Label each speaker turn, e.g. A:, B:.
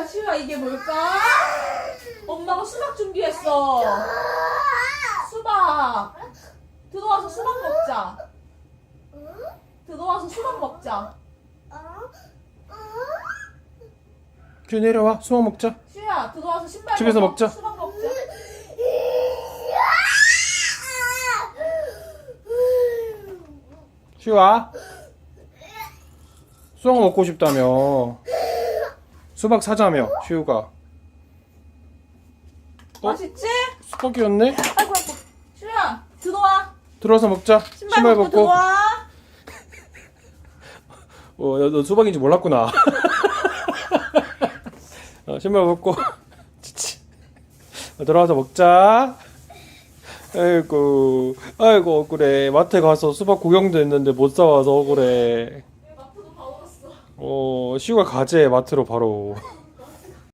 A: 시우야 시우야 이게 뭘까? 엄마가 수박 준비했어. 수박. 들어와서 수박 먹자. 들어와서 수박 먹자.
B: 큐 내려와 수박 먹자
A: 시우야 들어와서 신발
B: 집에서. 먹자.
A: 수박 먹자.
B: 슈아 수박 먹고 싶다며 수박 사자며 슈가 어?
A: 맛있지?
B: 수박이었네
A: 아이고 아이고. 시우야 들어와.
B: 들어와서 먹자
A: 신발, 벗고 들어와.
B: 어, 너, 너 수박인지 몰랐구나 어, 신발 벗고 지치 어, 들어와서 먹자 아이고 아이고 억울해 마트 가서 수박 구경도 했는데 못 사와서 억울해
A: 얼었 어.
B: 어 슈가 가재 마트로 바로